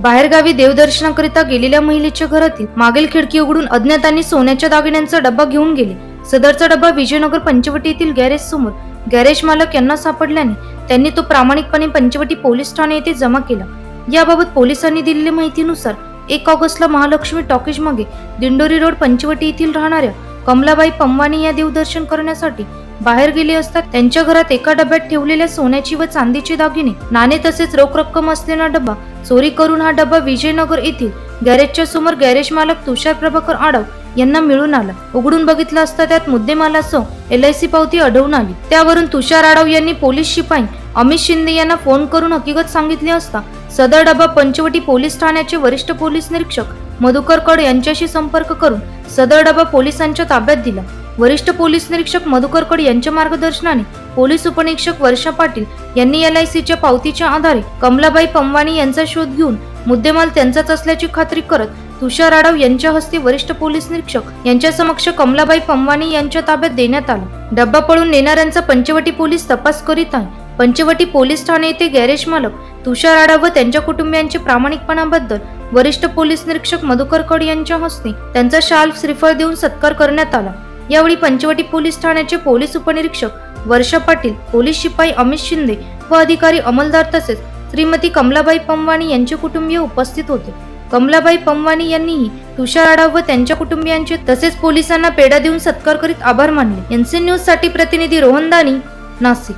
बाहेरगावी देवदर्शनाकरिता गेलेल्या महिलेच्या घरातील मागील खिडकी उघडून अज्ञातांनी सोन्याच्या दागिन्यांचा डब्बा घेऊन गेले. सदरचा डब्बा विजयनगर पंचवटी येथील गॅरेज समोर. गॅरेज मालक यांना सापडल्याने त्यांनी तो प्रामाणिकपणे पंचवटी पोलीस ठाणे येथे जमा केला. याबाबत पोलिसांनी दिलेल्या माहितीनुसार एक ऑगस्टला महालक्ष्मी टॉकीज मागे दिंडोरी रोड पंचवटी येथील राहणाऱ्या कमलाबाई पम्वानी या देवदर्शन करण्यासाठी बाहेर गेले असता त्यांच्या घरात एका डब्यात ठेवलेल्या सोन्याची व चांदीची दागिने नाणे तसेच रोख रक्कम असलेला डब्बा चोरी करून हा डब्बा विजयनगर येथील गॅरेजच्या समोर गॅरेज मालक तुषार प्रभाकर आडव यांना मिळून आला. उघडून बघितलं असता त्यात मुद्देमालासह एल आय सी पावती अडवून आली. त्यावरून तुषार आडव यांनी पोलीस शिपाई अमित शिंदे यांना फोन करून हकीकत सांगितली असता सदर डबा पंचवटी पोलीस ठाण्याचे वरिष्ठ पोलीस निरीक्षक मधुकर कड यांच्याशी संपर्क करून सदर डबा पोलिसांच्या ताब्यात दिला. वरिष्ठ पोलीस निरीक्षक मधुकर कड यांच्या मार्गदर्शनाने पोलीस उपनिरीक्षक वर्षा पाटील यांनी एल आय सीच्या पावतीच्या आधारे कमलाबाई पंवाणी यांचा शोध घेऊन मुद्देमाल त्यांचाच असल्याची खात्री करत तुषार आडव यांच्या हस्ते वरिष्ठ पोलीस निरीक्षक यांच्या समक्ष कमलाबाई पंवाणी यांच्या ताब्यात देण्यात आला. डब्बा पळून नेणाऱ्यांचा पंचवटी पोलीस तपास करीत आहे. पंचवटी पोलीस ठाणे येथे गॅरेज मालक तुषार आडव व त्यांच्या कुटुंबियांच्या प्रामाणिकपणाबद्दल वरिष्ठ पोलीस निरीक्षक मधुकर कड यांच्या हस्ते त्यांचा शाल श्रीफळ देऊन सत्कार करण्यात आला. यावेळी पंचवटी पोलीस ठाण्याचे पोलीस उपनिरीक्षक वर्षा पाटील पोलीस शिपाई अमित शिंदे व अधिकारी अंमलदार तसेच श्रीमती कमलाबाई पंवाणी यांचे कुटुंबीय उपस्थित होते. कमलाबाई पंवाणी यांनीही तुषार आढाव व त्यांच्या कुटुंबियांचे तसेच पोलिसांना पेढा देऊन सत्कार करीत आभार मानले. एनसी न्यूजसाठी प्रतिनिधी रोहन दानी नाशिक.